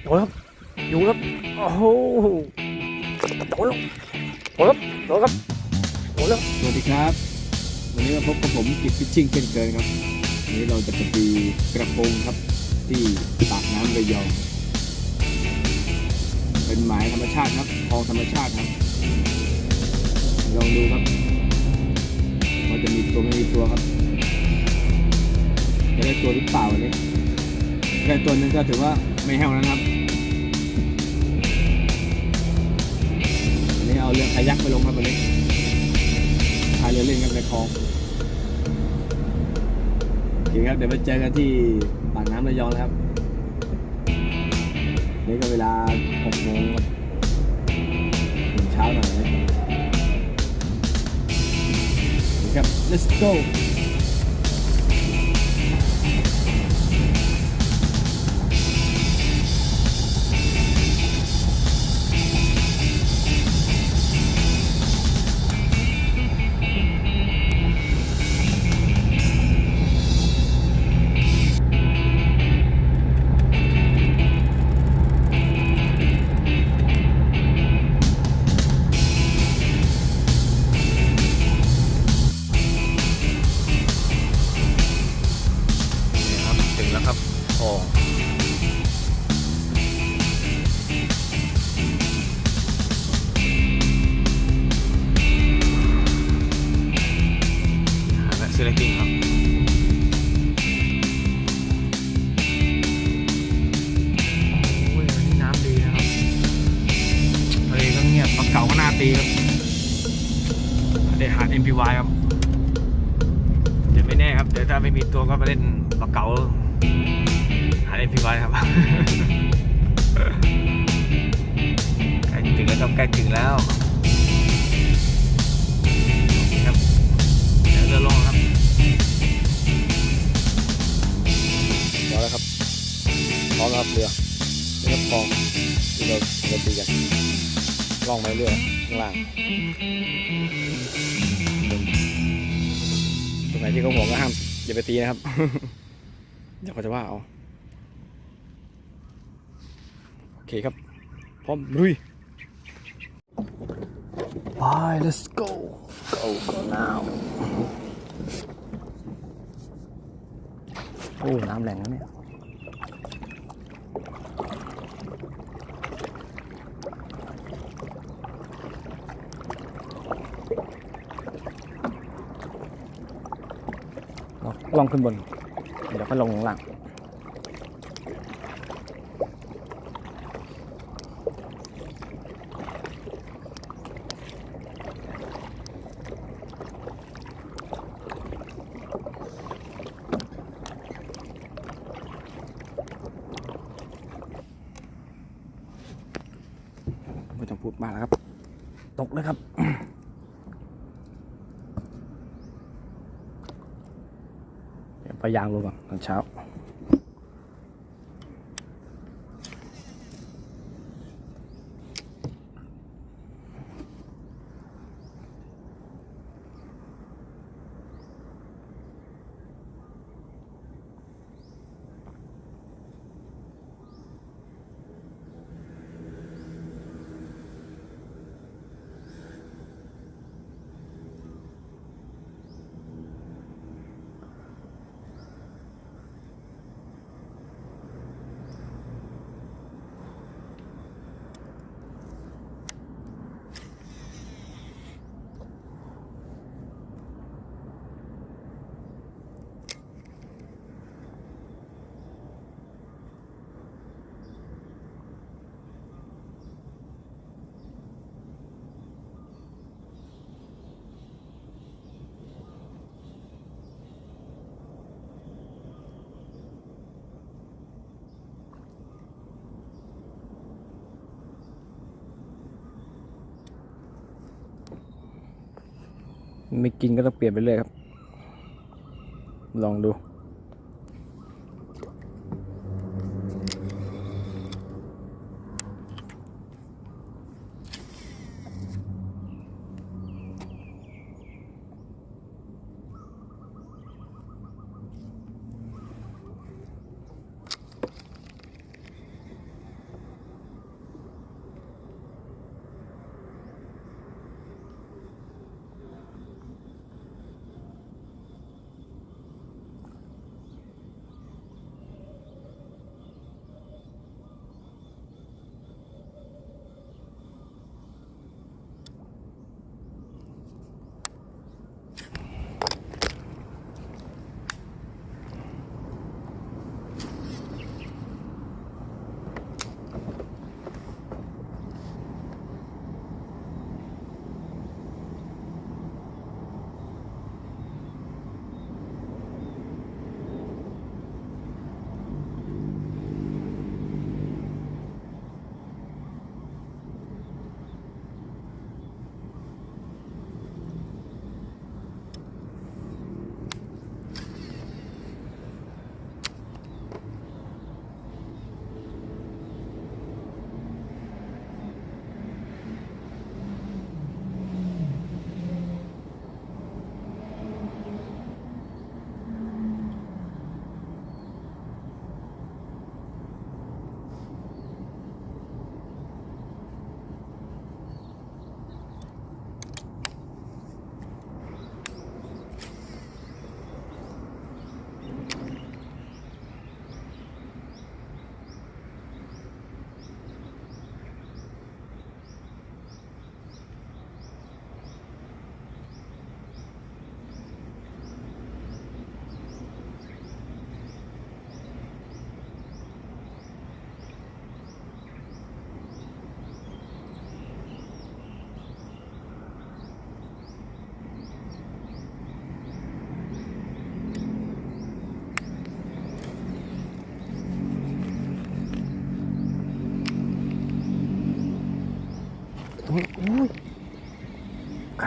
โดนครับอยู่ครับโอ้โหโดนล้วโดนครับโดนครับโดนแล้วสวัสดีครับ วันนี้มาพบกับผมกิจฟิชชิ่งเช่นเคยครับวันนี้เราจะไปตีกระพงครับ ที่ปากน้ำระยอง เป็นหมายธรรมชาติครับคลองธรรมชาติครับ ลองดูครับว่าจะมีตัวไม่มีตัวครับจะได้ตัวหรือเปล่าวันนี้ได้ตัวหนึงก็ถือว่า ไม่แห้วนะครับวันนี้เอาเรือคายักไปลงครับวันนี้พายเรือเล่นกันในคลองโอเคครับเดี๋ยวไปเจอกันที่ปากน้ำระยองนะครับ นี่ก็เวลา6โมงเช้าหน่อยนะครับ let's go ที่เราเราตีกันล่องไปเรื่อยข้างล่างตรงไหนที่เขาห่วงก็ห้ามอย่าไปตีนะครับ เดี๋ยวเขาจะว่าเอา โอเคครับ พร้อมลุย ไป let's go go go now โอ้ น้ำแรงนะเนี่ย ล องขึ้นบน เดี๋ยวก็ลงข้างล่างไม่ต้องพูดมากแล้วครับ ตกเลยครับ เดี๋ยว ไปยางลงก่อนตอนเช้า ไม่กินก็ต้องเปลี่ยนไปเลยครับ ลองดู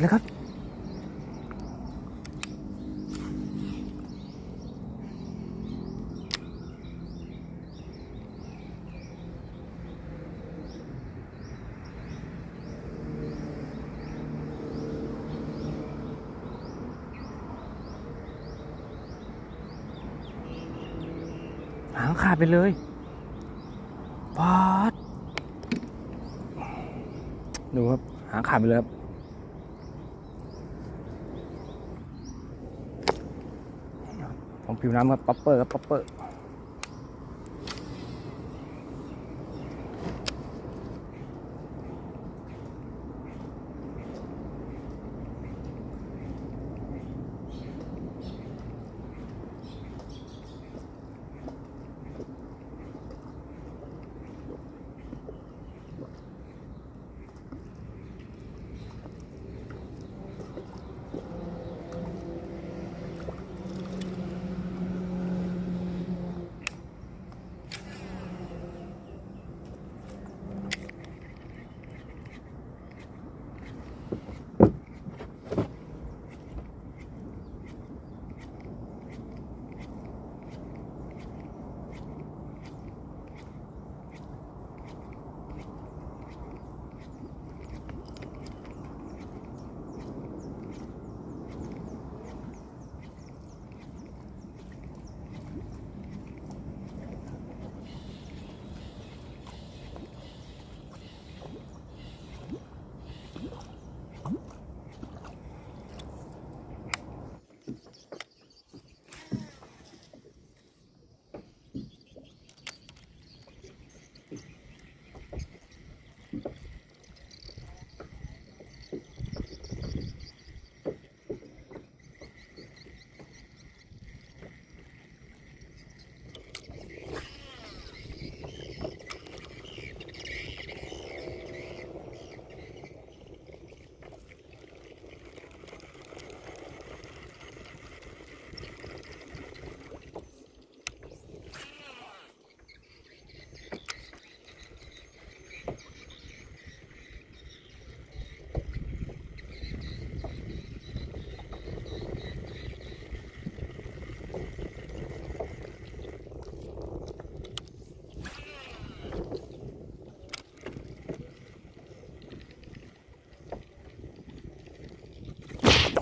กัดเลยครับ หางขาดไปเลยปาดดูครับ หางขาดไปเลยครับ ของ ผิวน้ำครับป๊อปเปอร์ครับป๊อปเปอร์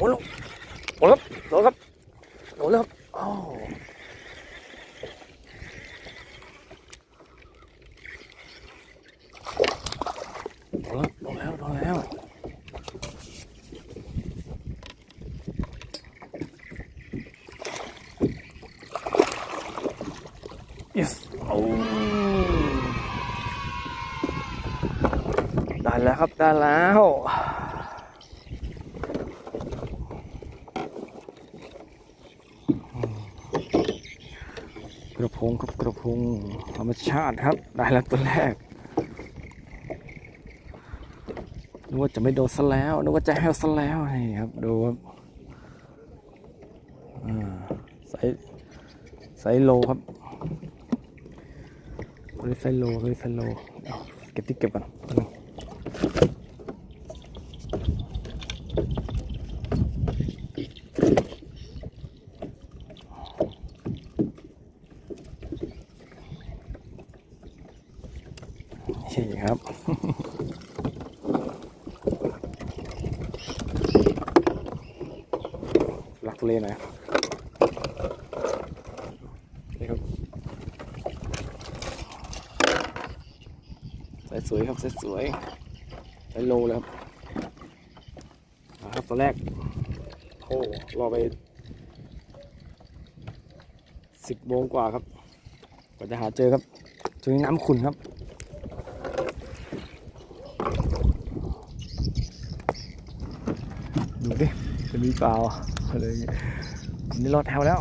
นลงโดนครับโดนครับโดนแล้วครับอ้าวโดนแล้วโดนแล้วโดนแล้ว yes โอ้ได้แล้วครับ ได้แล้ว กระพงครับกระพง ธรรมชาติครับ ได้แล้วตัวแรกนึกว่าจะไม่โดนซะแล้วนึกว่าจะแห้วซะแล้วนี่ครับ ดูครับอ่าไซส์ไซส์โลครับตัวนี้ไซส์โลตัวนี้ไซส์โลเอาเก็บที่เก็บก่อนแป๊บนึง นี่ครับลักทุเลหน่อยนี่ครับใส่สวยครับใส่สวยใส่โลเลยครับครับ ตัวแรก โอ้รอไปสิบโมงกว่าครับกว่าจะหาเจอครับช่วงนี้น้ำขุ่นครับ ดูดิจะ มีเปล่าอะไรอย่างเงี้ยนี่รอดแถวแล้ว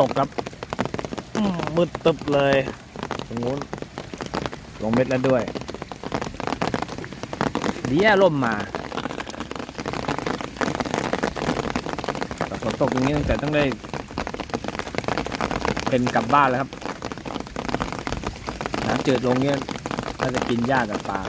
ตกครับอืมมืดตึบเลยตรงนู้นลงเม็ดแล้วด้วยเดี๋ยวล่มมาแต่ฝนตกอย่างนี้ตั้งแต่ต้องได้ เป็นกลับบ้านแล้วครับน้ำจืดลงเงี้ยถ้าจะกินหญ้ากับปลา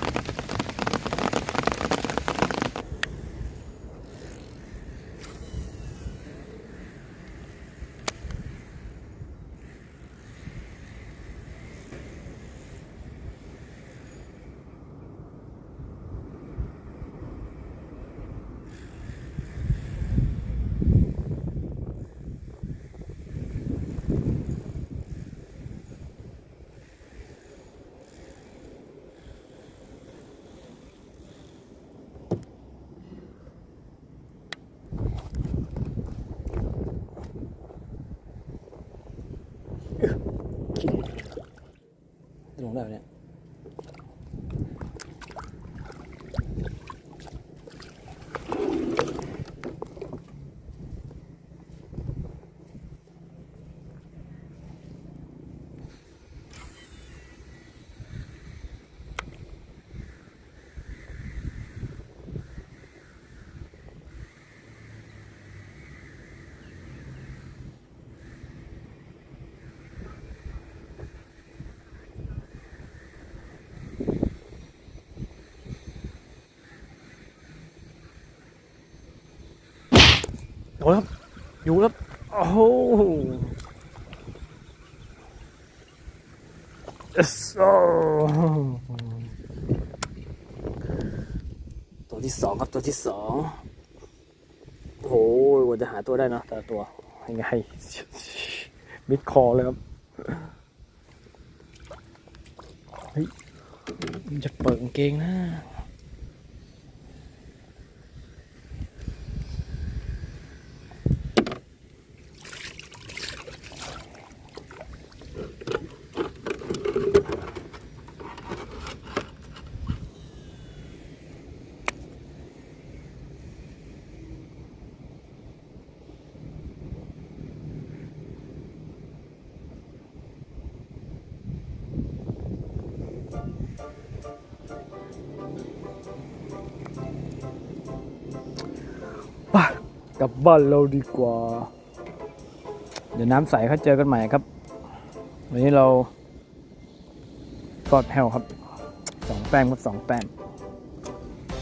อยู่ครับโอ้โห Yes โอ้ตัวที่สองครับตัวที่สองโอ้โหกว่าจะหาตัวได้เนะแต่ตัวยังไงมิดคอเลยครับเฮ้ยมันจะเปิดกางเกงนะ บ้านเราดีกว่า เดี๋ยวน้ำใสเขาเจอกันใหม่ครับ วันนี้เรากอดแฮวครับสองแต้มครับสองแต้ม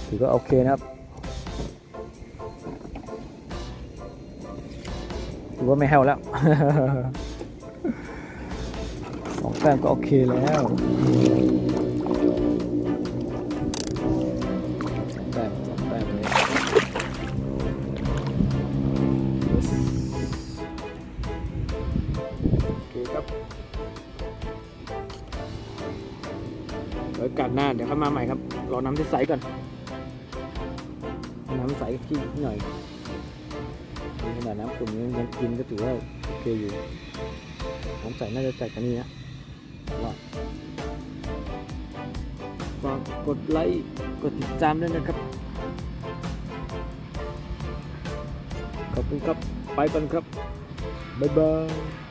ถือว่าโอเคนะครับถือว่าไม่แฮวแล้วสองแต้มก็โอเคแล้ว เดี๋ยวกัดหน้าเดี๋ยวเข้ามาใหม่ครับ รอน้ำที่ใสก่อน น้ำใสที่หน่อยขนาดน้ำขุ่นยังกินก็ถือว่าโอเคอยู่น้ำใสน่าจะใสกันนี้นะรอดฝากกดไลค์กดติดตามด้วยนะครับ ขอบคุณครับ ไปกันครับ บ๊ายบาย